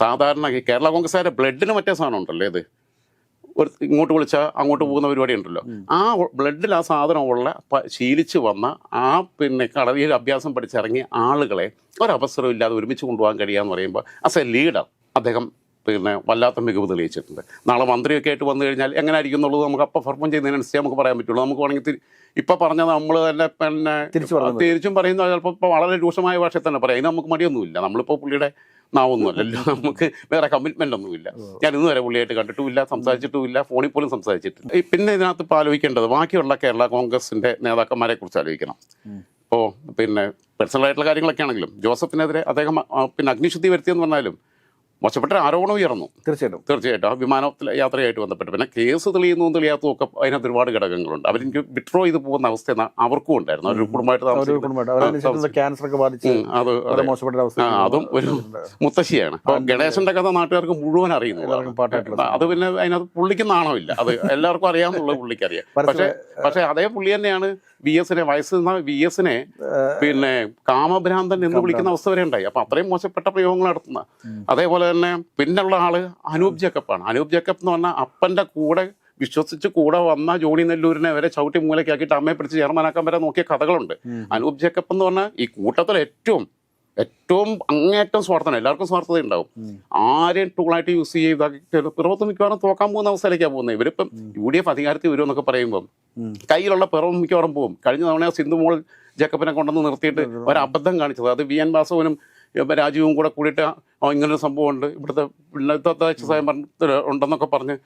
സാധാരണ കേരള കേരള കോൺഗ്രസ്സുകാരുടെ ബ്ലഡിന് മറ്റേ സാധനം ഉണ്ടല്ലേ ഇത്. ഒരു ഇങ്ങോട്ട് വിളിച്ചാൽ അങ്ങോട്ട് പോകുന്ന പരിപാടി ഉണ്ടല്ലോ. ആ ബ്ലഡിൽ ആ സാധനമുള്ള ഉള്ള ശീലിച്ച് വന്ന ആ പിന്നെ കളരിയിൽ അഭ്യാസം പഠിച്ചിറങ്ങിയ ആളുകളെ ഒരവസരം ഇല്ലാതെ ഒരുമിച്ച് കൊണ്ടുപോകാൻ കഴിയാന്ന് പറയുമ്പോൾ ആസ് എ ലീഡർ അദ്ദേഹം പിന്നെ വല്ലാത്ത മികവ് തെളിയിച്ചിട്ടുണ്ട്. നാളെ മന്ത്രിയൊക്കെ ആയിട്ട് വന്നു കഴിഞ്ഞാൽ എങ്ങനെ ആയിരിക്കും എന്നുള്ളത് നമുക്ക് അപ്പം പെർഫോം ചെയ്യുന്നതിനനുസരിച്ച് നമുക്ക് പറയാൻ പറ്റുള്ളൂ. നമുക്ക് വേണമെങ്കിൽ ഇപ്പം പറഞ്ഞത് നമ്മൾ തന്നെ പിന്നെ തിരിച്ചു പറയുന്നത്. ചിലപ്പോൾ ഇപ്പോൾ വളരെ രൂക്ഷമായ ഭാഷയിൽ തന്നെ പറയാം. അതിന് നമുക്ക് മടിയൊന്നുമില്ല. നമ്മളിപ്പോൾ പുള്ളിയുടെ നാവൊന്നുമല്ലല്ലോ നമുക്ക് വേറെ കമ്മിറ്റ്മെന്റ് ഒന്നുമില്ല. ഞാൻ ഇന്ന് വരെ പുള്ളിയായിട്ട് കണ്ടിട്ടുമില്ല സംസാരിച്ചിട്ടുമില്ല ഫോണിൽ പോലും സംസാരിച്ചിട്ടില്ല. പിന്നെ ഇതിനകത്ത് ഇപ്പോൾ ആലോചിക്കേണ്ടത് ബാക്കിയുള്ള കേരള കോൺഗ്രസിന്റെ നേതാക്കന്മാരെ കുറിച്ച് ആലോചിക്കണം ഇപ്പോൾ പിന്നെ പേഴ്സണലായിട്ടുള്ള കാര്യങ്ങളൊക്കെ ആണെങ്കിലും ജോസഫിനെതിരെ അദ്ദേഹം പിന്നെ അഗ്നിശുദ്ധി വരുത്തിയെന്ന് പറഞ്ഞാലും മോശപ്പെട്ട ആരോപണം ഉയർന്നു. തീർച്ചയായിട്ടും. തീർച്ചയായിട്ടും. ആ വിമാനത്തിൽ യാത്രയായിട്ട് ബന്ധപ്പെട്ട്. പിന്നെ കേസ് തെളിയുന്നതും തെളിയാത്തതും ഒക്കെ അതിനകത്ത് ഒരുപാട് ഘടകങ്ങളുണ്ട്. അവരെനിക്ക് വിഡ്രോ ചെയ്ത് പോകുന്ന അവസ്ഥ അവർക്കും ഉണ്ടായിരുന്നു. ഒരു കുടുംബമായിട്ട് ക്യാൻസർ ഒക്കെ ബാധിച്ച് അത് മോശപ്പെട്ട അവസ്ഥ അതും ഒരു മുത്തശ്ശിയാണ്. അപ്പോൾ ഗണേശന്റെ കഥ നാട്ടുകാർക്ക് മുഴുവൻ അറിയുന്നു. അത് പിന്നെ അതിനകത്ത് പുള്ളിക്ക് നാണമില്ല. അത് എല്ലാവർക്കും അറിയാമെന്നുള്ളത് പുള്ളിക്ക് അറിയാം. പക്ഷേ പക്ഷേ അതേ പുള്ളി തന്നെയാണ് വി എസിനെ വയസ്സ് വി എസിനെ പിന്നെ കാമഭ്രാന്തൻ എന്ന് വിളിക്കുന്ന അവസ്ഥ വരെ ഉണ്ടായി. അപ്പൊ അത്രയും മോശപ്പെട്ട പ്രയോഗങ്ങൾ നടത്തുന്ന അതേപോലെ തന്നെ. പിന്നുള്ള ആൾ അനൂപ് ജേക്കബാണ് അനൂപ് ജേക്കബ് എന്ന് പറഞ്ഞാൽ അപ്പന്റെ കൂടെ വിശ്വസിച്ച് കൂടെ വന്ന ജോണി നെല്ലൂരിനെ വരെ ചവിട്ടി മൂലക്കാക്കിയിട്ട് അമ്മയെ പിടിച്ച് ചെയർമാനാക്കാൻ വരെ നോക്കിയ കഥകളുണ്ട്. അനൂപ് ജേക്കബ് എന്ന് പറഞ്ഞാൽ ഈ കൂട്ടത്തിൽ ഏറ്റവും ഏറ്റവും അങ്ങേറ്റം സ്വാർത്ഥന എല്ലാവർക്കും സ്വാർത്ഥത ഉണ്ടാവും. ആരെയും ടൂളായിട്ട് യൂസ് ചെയ്താക്കി പിറവത്ത് മിക്കവാറും തോക്കാൻ പോകുന്ന അവസ്ഥയിലേക്കാണ് പോകുന്നത്. ഇവരിപ്പം യു ഡി എഫ് അധികാരത്തിൽ വരുമെന്നൊക്കെ പറയുമ്പം പറയുമ്പോൾ കയ്യിലുള്ള പിറവും മിക്കവാറും പോകും. കഴിഞ്ഞ തവണ സിന്ധു മോൾ ജേക്കബിനെ കൊണ്ടുവന്ന് നിർത്തിയിട്ട് ഒരു അബദ്ധം കാണിച്ചത്. അത് വി എൻ വാസവനും ഇപ്പം രാജീവും കൂടെ കൂടിയിട്ട് ഇങ്ങനൊരു സംഭവമുണ്ട്. ഇവിടുത്തെ തദ്ദേശ സ്വയംഭരണ ഉണ്ടെന്നൊക്കെ പറഞ്ഞ്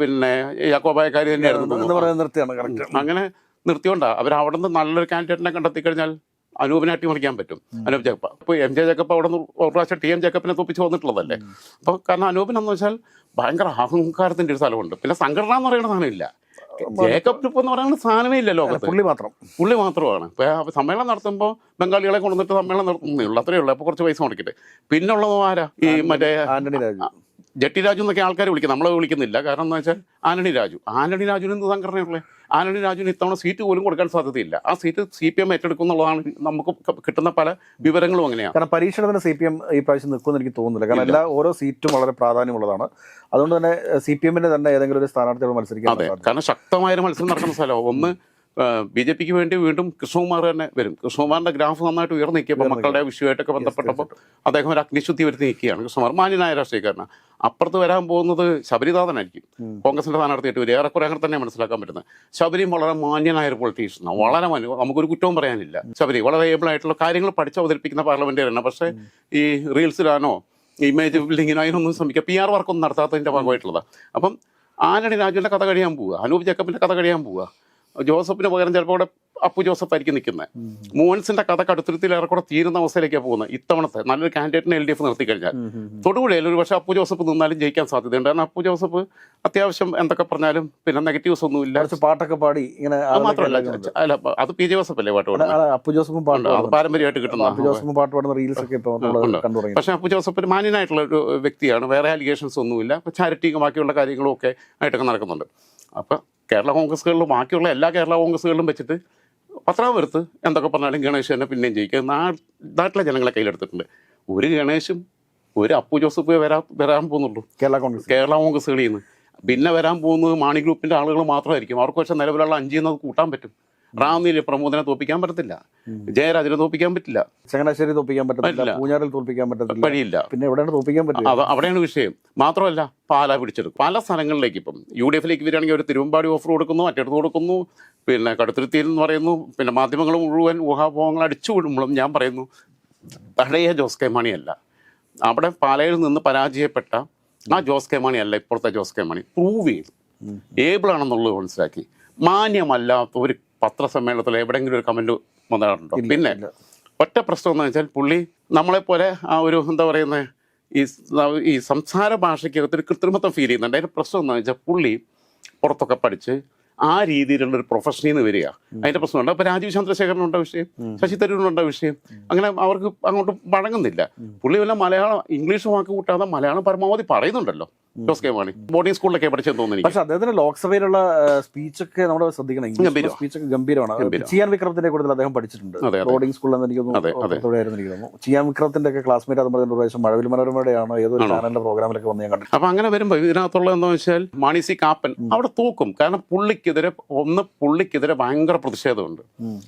പിന്നെ യാക്കോബായ കാര്യം തന്നെയായിരുന്നു അങ്ങനെ നിർത്തിയോണ്ടാ. അവർ അവിടെ നിന്ന് നല്ലൊരു കാൻഡിഡേറ്റിനെ കണ്ടെത്തി കഴിഞ്ഞാൽ അനൂപിനെ അട്ടിമറിക്കാൻ പറ്റും. അനൂപ് ജേക്കപ്പ് അപ്പൊ എം ജെ ജേക്കപ്പ് അവിടെ നിന്ന് ഒരു പ്രാവശ്യം ടി എം ജേക്കപ്പിനെ തോപ്പിച്ച് വന്നിട്ടുള്ളതല്ലേ? അപ്പോൾ കാരണം അനൂപിനെന്ന് വെച്ചാൽ ഭയങ്കര അഹങ്കാരത്തിന്റെ ഒരു സ്ഥലമുണ്ട്. പിന്നെ സംഘടന എന്ന് പറയുന്ന സാധനമില്ല. ജേക്കബ് ടുപ്പ് എന്ന് പറയുന്ന സാധനമേ ഇല്ല ലോകത്ത്. പുള്ളി മാത്രം. പുള്ളി മാത്രമാണ്. ഇപ്പോൾ സമ്മേളനം നടത്തുമ്പോൾ ബംഗാളികളെ കൊണ്ടുവന്നിട്ട് സമ്മേളനം നടത്തുന്നേ ഉള്ളൂ അത്രയേ ഉള്ളൂ. അപ്പോൾ കുറച്ച് പൈസ മുടക്കിയിട്ട്. പിന്നുള്ളതും ആരാ? ഈ മറ്റേ ആന്റണി രാജു. ജട്ടി രാജു എന്നൊക്കെ ആൾക്കാർ വിളിക്കും. നമ്മളെ വിളിക്കുന്നില്ല. കാരണം എന്ന് വെച്ചാൽ ആന്റണി രാജു. ആന്റണി രാജുവിന് എന്ത് സംഘടനയുള്ളത് ആന്റണി രാജുവിന് ഇത്തവണ സീറ്റ് പോലും കൊടുക്കാൻ സാധ്യതയില്ല. ആ സീറ്റ് സി പി എം ഏറ്റെടുക്കും എന്നുള്ളതാണ് നമുക്ക് കിട്ടുന്ന പല വിവരങ്ങളും അങ്ങനെയാണ്. കാരണം പരീക്ഷണത്തിന് സി പി എം ഈ പ്രാവശ്യം നിൽക്കുമെന്ന് എനിക്ക് തോന്നുന്നില്ല. കാരണം എല്ലാ ഓരോ സീറ്റും വളരെ പ്രാധാന്യമുള്ളതാണ്. അതുകൊണ്ട് തന്നെ സി പി എമ്മിന് തന്നെ ഏതെങ്കിലും ഒരു സ്ഥാനാർത്ഥിയോട് മത്സരിക്കാൻ അതെ. കാരണം ശക്തമായ മത്സരം നടക്കുന്ന സ്ഥലമാണ്. ഒന്ന് ബി ജെ പിക്ക് വേണ്ടി വീണ്ടും കൃഷ്ണകുമാർ തന്നെ വരും. കൃഷ്ണകുമാറിന്റെ ഗ്രാഫ് നന്നായിട്ട് ഉയർന്നു നിൽക്കിയപ്പോൾ മക്കളുടെ വിഷയമായിട്ടൊക്കെ ബന്ധപ്പെട്ടപ്പോൾ അദ്ദേഹം ഒരു അഗ്നിശുദ്ധി വരുത്തി നിൽക്കുകയാണ്. കൃഷ്ണകുമാർ മാന്യനായ രാഷ്ട്രീയക്കാരനാണ് അപ്പുറത്ത് വരാൻ പോകുന്നത് ശബരിനാഥനായിരിക്കും കോൺഗ്രസിന്റെ സ്ഥാനാർത്ഥിയായിട്ട് വരും. ഏറെക്കുറെ അങ്ങനെ തന്നെ മനസ്സിലാക്കാൻ പറ്റുന്നത്. ശബരിയും വളരെ മാന്യനായ ഒരു പൊളിറ്റീഷ്യനാണ് വളരെ മാന്യ നമുക്കൊരു കുറ്റവും പറയാനില്ല. ശബരി വളരെ ഏബിൾ ആയിട്ടുള്ള കാര്യങ്ങൾ പഠിച്ച് അവതരിപ്പിക്കുന്ന പാർലമെന്റേറിയനാണ് പക്ഷേ ഈ റീൽസിലാണോ ഇമേജ് ബിൽഡിങ്ങിനോ അതിനൊന്നും ശ്രമിക്കുക പി ആർ വർക്കൊന്നും നടത്താത്തതിന്റെ ഭാഗമായിട്ടുള്ളതാണ് അപ്പം ആനണി രാജുവിന്റെ കഥ കഴിയാൻ പോവുക. അനൂപ് ജേക്കബിന്റെ കഥ കഴിയാൻ പോവുക. ജോസഫിന് പകരം ചിലപ്പോൾ ഇവിടെ അപ്പു ജോസഫ് ആയിരിക്കും നിൽക്കുന്നത് മോഹൻസിന്റെ കഥ കടുത്തിരുത്തിൽ ഏറെക്കൂടെ തീരുന്ന അവസ്ഥയിലേക്കാണ് പോകുന്നത് ഇത്തവണത്തെ നല്ലൊരു കാൻഡിഡേറ്റിനെ എൽ ഡി എഫ് നിർത്തി കഴിഞ്ഞാൽ. തൊടുപുഴയിൽ ഒരു പക്ഷേ അപ്പു ജോസഫ് നിന്നാലും ജയിക്കാൻ സാധ്യതയുണ്ട്. കാരണം അപ്പു ജോസഫ് അത്യാവശ്യം എന്തൊക്കെ പറഞ്ഞാലും പിന്നെ നെഗറ്റീവ്സ് ഒന്നും ഇല്ല. പാട്ടൊക്കെ പാടി ഇങ്ങനെ മാത്രമല്ല അല്ല അത് പി ജോസഫ് അല്ലേ പാട്ട്? അപ്പു ജോസഫും പാട്ട്. അത് പാരമ്പര്യമായിട്ട് കിട്ടുന്ന അപ്പു ജോസഫും പാട്ട് പാടുന്ന റീൽസ് ഒക്കെ പക്ഷേ അപ്പു ജോസഫ് ഒരു മാന്യനായിട്ടുള്ള ഒരു വ്യക്തിയാണ്. വേറെ അലിഗേഷൻസ് ഒന്നുമില്ല. ചാരിറ്റിയും ബാക്കിയുള്ള കാര്യങ്ങളും ഒക്കെ ആയിട്ടൊക്കെ നടക്കുന്നുണ്ട്. അപ്പം കേരള കോൺഗ്രസ്സുകളിലും ബാക്കിയുള്ള എല്ലാ കേരള കോൺഗ്രസ്സുകളിലും വെച്ചിട്ട് പത്രാപുരത്ത് എന്തൊക്കെ പറഞ്ഞാലും ഗണേശ് തന്നെ പിന്നെയും ജയിക്കുക നാട്ടിലെ ജനങ്ങളെ കയ്യിലെടുത്തിട്ടുണ്ട്. ഒരു ഗണേശും ഒരു അപ്പു ജോസഫ് വരാ വരാൻ പോകുന്നുള്ളൂ. കേരള കോൺഗ്രസ്. കേരള കോൺഗ്രസ്സുകളിൽ നിന്ന്. പിന്നെ വരാൻ പോകുന്നത് മാണി ഗ്രൂപ്പിന്റെ ആളുകൾ മാത്രമായിരിക്കും. അവർക്ക് പക്ഷേ നിലവിലുള്ള അഞ്ചിൽ നിന്ന് അത് കൂട്ടാൻ പറ്റും. റാന്നിയിൽ പ്രമോദിനെ തോപ്പിക്കാൻ പറ്റത്തില്ല. ജയരാജനെ തോപ്പിക്കാൻ പറ്റില്ല. ചങ്ങനാശ്ശേരി തോൽപ്പിക്കാൻ പറ്റത്തില്ല. പൂഞ്ഞാറിൽ തോൽപ്പിക്കാൻ പറ്റത്തില്ല. വഴിയില്ല. പിന്നെ എവിടെയാണ് തോൽപ്പിക്കാൻ പറ്റില്ല അവ അവിടെയാണ് വിഷയം. മാത്രമല്ല പാല പിടിച്ചെടുക്കും. പല സ്ഥലങ്ങളിലേക്ക് ഇപ്പം യു ഡി എഫിലേക്ക് വരികയാണെങ്കിൽ ഒരു തിരുവമ്പാടി ഓഫർ കൊടുക്കുന്നു മറ്റെടുത്ത് കൊടുക്കുന്നു പിന്നെ കടുത്തിരുത്തിയിൽ എന്ന് പറയുന്നു പിന്നെ മാധ്യമങ്ങൾ മുഴുവൻ ഊഹാപോഹങ്ങൾ അടിച്ചു വിടുമ്പോഴും ഞാൻ പറയുന്നു പഴയ ജോസ് കെ മാണിയല്ല അവിടെ പാലയിൽ നിന്ന് പരാജയപ്പെട്ട ആ ജോസ് കെ മാണി അല്ല ഇപ്പോഴത്തെ ജോസ് കെ മാണി. പ്രൂവ് ചെയ്തു. ഏബിൾ ആണെന്നുള്ളത് മനസ്സിലാക്കി. മാന്യമല്ലാത്ത ഒരു പത്രസമ്മേളനത്തിൽ എവിടെയെങ്കിലും ഒരു കമന്റ് വന്നിട്ടുണ്ടോ പിന്നെ ഒറ്റ പ്രശ്നം എന്ന് വെച്ചാൽ പുള്ളി നമ്മളെപ്പോലെ ആ ഒരു എന്താ പറയുന്നത് ഈ ഈ സംസാര ഭാഷയ്ക്കകത്ത് ഒരു കൃത്രിമത്വം ഫീൽ ചെയ്യുന്നുണ്ട്. അതിന്റെ പ്രശ്നം എന്ന് വെച്ചാൽ പുള്ളി പുറത്തൊക്കെ പഠിച്ച് ആ രീതിയിലുള്ള ഒരു പ്രൊഫഷനിൽ നിന്ന് വരിക. അതിന്റെ പ്രശ്നമുണ്ട്. അപ്പോൾ രാജീവ് ചന്ദ്രശേഖരനുണ്ട വിഷയം? ശശി തരൂരിനുണ്ട വിഷയം? അങ്ങനെ അവർക്ക് അങ്ങോട്ട് വഴങ്ങുന്നില്ല. പുള്ളി വല്ല മലയാളം ഇംഗ്ലീഷ് വാക്ക് കൂട്ടാതെ മലയാളം പരമാവധി പറയുന്നുണ്ടല്ലോ. ജോസ് കെ മാണി. ബോർഡിംഗ് സ്കൂളിലൊക്കെ പഠിച്ചെന്ന് തോന്നുന്നു പക്ഷെ അദ്ദേഹത്തിന്റെ ലോക്സഭയിലുള്ള സ്പീച്ചൊക്കെ നമ്മൾ ശ്രദ്ധിക്കണം. ഇംഗ്ലീഷ് സ്പീച്ചൊക്കെ ഗംഭീരമാണ്. ഗംഭീരം. ചിയാൻ വിക്രമത്തിന്റെ കൂടുതൽ അദ്ദേഹം പഠിച്ചിട്ടുണ്ട്. ബോർഡിംഗ് സ്കൂളിൽ എനിക്ക്. തോന്നുന്നു ചിയാൻ വിക്രമത്തിന്റെ ഒക്കെ ക്ലാസ്മേറ്റ് അത് പറഞ്ഞ പ്രാവശ്യം മഴവിൽ മനോരമയുടെയാണ് ഏതൊരു ചാനലിന്റെ പ്രോഗ്രാമിലൊക്കെ വന്ന് ഞാൻ കണ്ടു അപ്പൊ അങ്ങനെ വരുമ്പോൾ ഇതിനകത്തുള്ള എന്താ വെച്ചാൽ മാണി സി കാപ്പൻ അവിടെ തൂക്കും. കാരണം പുള്ളിക്കെതിരെ ഒന്ന് പുള്ളിക്കെതിരെ ഭയങ്കര പ്രതിഷേധമുണ്ട്.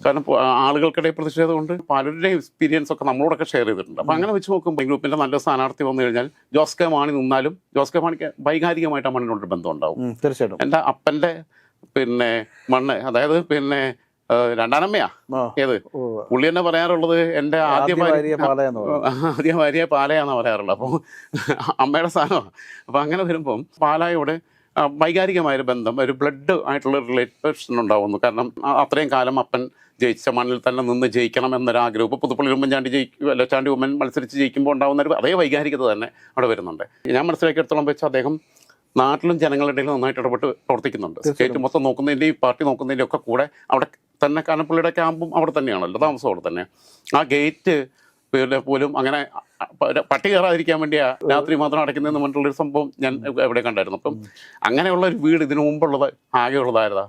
കാരണം ആളുകൾക്കിടയിൽ പ്രതിഷേധമുണ്ട്. പലരുടെയും എക്സ്പീരിയൻസ് ഒക്കെ നമ്മളോടൊക്കെ ഷെയർ ചെയ്തിട്ടുണ്ട്. അപ്പൊ അങ്ങനെ വെച്ച് നോക്കുമ്പോൾ ഗ്രൂപ്പിന്റെ നല്ല സ്ഥാനാർത്ഥി വന്നു കഴിഞ്ഞാൽ ജോസ് കെ മാണി നിന്നാലും ജോസ് കെ മാണിക്ക് വൈകാരികമായിട്ട് ആ മണ്ണിനോട് ബന്ധം ഉണ്ടാവും തീർച്ചയായിട്ടും. എന്റെ അപ്പന്റെ പിന്നെ മണ്ണ് അതായത് പിന്നെ രണ്ടാനമ്മയാ. ഏത്? പുള്ളി തന്നെ പറയാറുള്ളത് എന്റെ ആദ്യ ഭാര്യ ആദ്യ ഭാര്യ പാലയാന്നാ പറയാറുള്ളത്. അപ്പോൾ അമ്മയുടെ സ്ഥാനമാണ് അപ്പോൾ അങ്ങനെ വരുമ്പം പാലായോട് വൈകാരികമായൊരു ബന്ധം ഒരു ബ്ലഡ് ആയിട്ടുള്ള റിലേഷൻ ഉണ്ടാവുന്നു. കാരണം അത്രയും കാലം അപ്പൻ ജയിച്ച മണ്ണിൽ തന്നെ നിന്ന് ജയിക്കണം എന്നൊരാഗ്രഹം. ഇപ്പോൾ പുതുപ്പള്ളി ഉമ്മൻചാണ്ടി ജയിക്കും അല്ല ചാണ്ടി ഉമ്മൻ മത്സരിച്ച് ജയിക്കുമ്പോൾ ഉണ്ടാകുന്ന ഒരു അതേ വൈകാരികത തന്നെ അവിടെ വരുന്നുണ്ട്. ഞാൻ മനസ്സിലാക്കിയെടുത്തോളം വെച്ച് അദ്ദേഹം നാട്ടിലും ജനങ്ങളുടെ ഇടയിൽ നന്നായിട്ട് ഇടപെട്ട് പ്രവർത്തിക്കുന്നുണ്ട്. സ്റ്റേറ്റ് മൊത്തം നോക്കുന്നതിന്റെയും പാർട്ടി നോക്കുന്നതിന്റെയും ഒക്കെ കൂടെ അവിടെ തന്നെ കാനപ്പള്ളിയുടെ ക്യാമ്പും അവിടെ തന്നെയാണല്ലോ താമസം അവിടെ തന്നെ. ആ ഗേറ്റ് പിന്നെ പോലും അങ്ങനെ പട്ടി കയറാതിരിക്കാൻ വേണ്ടിയാ രാത്രി മാത്രം അടയ്ക്കുന്നതെന്ന് പറഞ്ഞിട്ടുള്ളൊരു സംഭവം ഞാൻ എവിടെ കണ്ടായിരുന്നു. അപ്പം അങ്ങനെയുള്ള ഒരു വീട് ഇതിനു മുമ്പുള്ളത് ആകെയുള്ളതായിരുന്നാ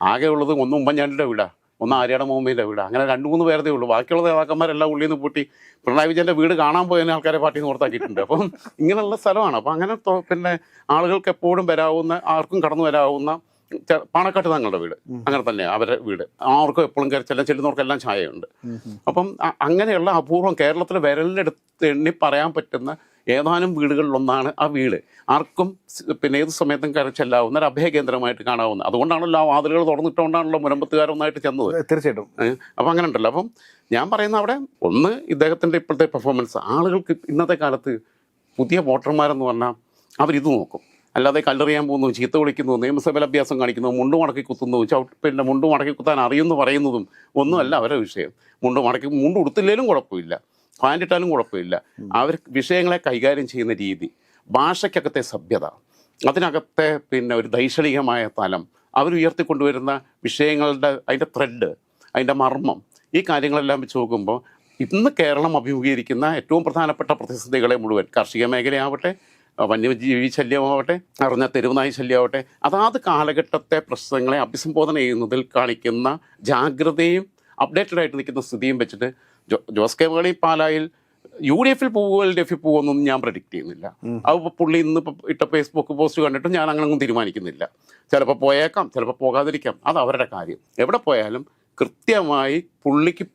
ആകെയുള്ളത് ഒന്ന് ഉമ്മൻചാണ്ടിയുടെ വീടാ. ഒന്ന് ആര്യാടെ മോമയിലെ വീട്. അങ്ങനെ രണ്ട് മൂന്ന് പേരതേ ഉള്ളൂ. ബാക്കിയുള്ള നേതാക്കന്മാരെല്ലാം ഉള്ളിൽ നിന്ന് പൂട്ടി പിണറായി വിജയന്റെ വീട് കാണാൻ പോയതിനെ ആൾക്കാരെ പാർട്ടി നിന്ന് പുറത്താക്കിയിട്ടുണ്ട് അപ്പം ഇങ്ങനെയുള്ള സ്ഥലമാണ്. അപ്പം അങ്ങനെ പിന്നെ ആളുകൾക്ക് എപ്പോഴും വരാവുന്ന ആർക്കും കടന്നു വരാവുന്ന പാണക്കാട്ട് തങ്ങളുടെ വീട്. അങ്ങനെ തന്നെയാണ് അവരുടെ വീട്. ആർക്കും എപ്പോഴും കയറി ചെല്ലാൻ ചെല്ലുന്നവർക്കെല്ലാം ചായയുണ്ട് അപ്പം അങ്ങനെയുള്ള അപൂർവം കേരളത്തിൽ വിരലിനെടുത്ത് എണ്ണി പറയാൻ പറ്റുന്ന ഏതാനും വീടുകളിലൊന്നാണ് ആ വീട്. ആർക്കും പിന്നെ ഏത് സമയത്തും കയറി ചെല്ലാവുന്ന ഒരു അഭയകേന്ദ്രമായിട്ട് കാണാവുന്ന. അതുകൊണ്ടാണല്ലോ ആ വാതിലുകൾ തുറന്നിട്ടുകൊണ്ടാണല്ലോ മുരമ്പത്തുകാരൊന്നായിട്ട് ചെന്നത്. തീർച്ചയായിട്ടും. അപ്പം അങ്ങനെ ഉണ്ടല്ലോ അപ്പം ഞാൻ പറയുന്ന അവിടെ ഒന്ന് ഇദ്ദേഹത്തിന്റെ ഇപ്പോഴത്തെ പെർഫോമൻസ് ആളുകൾക്ക് ഇന്നത്തെ കാലത്ത് പുതിയ വോട്ടർമാരെന്ന് പറഞ്ഞാൽ അവരിത് നോക്കും. അല്ലാതെ കല്ലെറിയാൻ പോകുന്നു ചീത്ത വിളിക്കുന്നു നിയമസഭയിൽ അഭ്യാസം കാണിക്കുന്നു മുണ്ട് മടക്കി കുത്തുന്നു ചവിട്ട് പിന്നെ മുണ്ട് മടക്കി കുത്താൻ അറിയുമെന്ന് പറയുന്നതും ഒന്നുമല്ല അവരുടെ വിഷയം. മുണ്ട് മടക്കി മുണ്ട് ഉടുത്തില്ലേലും കുഴപ്പമില്ല പാന്റിട്ടാലും കുഴപ്പമില്ല. അവർ വിഷയങ്ങളെ കൈകാര്യം ചെയ്യുന്ന രീതി ഭാഷയ്ക്കകത്തെ സഭ്യത അതിനകത്തെ പിന്നെ ഒരു ദൈക്ഷണികമായ തലം അവർ ഉയർത്തിക്കൊണ്ടുവരുന്ന വിഷയങ്ങളുടെ അതിന്റെ ത്രെഡ് അതിന്റെ മർമ്മം ഈ കാര്യങ്ങളെല്ലാം വെച്ച് നോക്കുമ്പോൾ ഇന്ന് കേരളം അഭിമുഖീകരിക്കുന്ന ഏറ്റവും പ്രധാനപ്പെട്ട പ്രതിസന്ധികളെ മുഴുവൻ കാർഷിക മേഖലയാവട്ടെ വന്യജീവി ശല്യമാവട്ടെ അറിഞ്ഞ തെരുവുനായി ശല്യമാവട്ടെ അതാത് കാലഘട്ടത്തെ പ്രശ്നങ്ങളെ അഭിസംബോധന ചെയ്യുന്നതിൽ കാണിക്കുന്ന ജാഗ്രതയും അപ്ഡേറ്റഡ് ആയിട്ട് നിൽക്കുന്ന സ്ഥിതിയും വെച്ചിട്ട് ജോ ജോസ് കെ മാണി പാലായിൽ യു ഡി എഫിൽ പോവുക എൽ ഡി എഫിൽ പോകുമെന്നൊന്നും ഞാൻ പ്രഡിക്റ്റ് ചെയ്യുന്നില്ല. അത് പുള്ളി ഇന്ന് ഇട്ട ഫേസ്ബുക്ക് പോസ്റ്റ് കണ്ടിട്ട് ഞാൻ അങ്ങനൊന്നും തീരുമാനിക്കുന്നില്ല. ചിലപ്പോൾ പോയേക്കാം ചിലപ്പോൾ പോകാതിരിക്കാം അത് അവരുടെ കാര്യം. എവിടെ പോയാലും കൃത്യമായി പുള്ളിക്ക്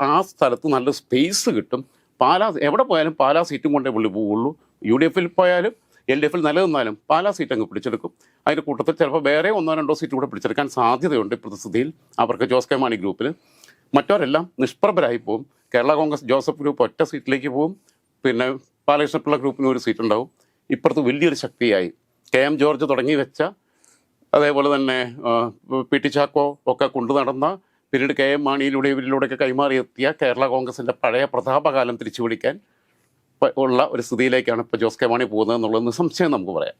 ആ സ്ഥലത്ത് നല്ല സ്പേസ് കിട്ടും. പാലാ എവിടെ പോയാലും പാലാ സീറ്റും കൊണ്ടേ പുള്ളി പോവുള്ളൂ. യു ഡി എഫിൽ പോയാലും എൽ ഡി എഫിൽ നിലനിന്നാലും പാലാ സീറ്റ് അങ്ങ് പിടിച്ചെടുക്കും. അതിന്റെ കൂട്ടത്തിൽ ചിലപ്പോൾ വേറെ ഒന്നോ രണ്ടോ സീറ്റ് കൂടെ പിടിച്ചെടുക്കാൻ സാധ്യതയുണ്ട് സ്ഥിതിയിൽ അവർക്ക് ജോസ് കെ മാണി ഗ്രൂപ്പിൽ മറ്റവരെല്ലാം നിഷ്പ്രഭരായി പോകും കേരള കോൺഗ്രസ് ജോസഫ് ഗ്രൂപ്പ് ഒറ്റ സീറ്റിലേക്ക് പോകും പിന്നെ ബാലകൃഷ്ണപിള്ള ഗ്രൂപ്പിന് ഒരു സീറ്റ് ഉണ്ടാവും ഇപ്പുറത്ത് വലിയൊരു ശക്തിയായി. കെ എം ജോർജ് തുടങ്ങി വെച്ച അതേപോലെ തന്നെ പി ടി ചാക്കോ ഒക്കെ കൊണ്ടു നടന്ന പിന്നീട് കെ എം മാണിയിലൂടെ ഇവരിലൂടെയൊക്കെ കൈമാറിയെത്തിയ കേരള കോൺഗ്രസിന്റെ പഴയ പ്രതാപകാലം തിരിച്ചു പിടിക്കാൻ ഉള്ള ഒരു സ്ഥിതിയിലേക്കാണ് ഇപ്പോൾ ജോസ് കെ മാണി പോകുന്നത് എന്നുള്ളത് നിസ്സംശയം നമുക്ക് പറയാം.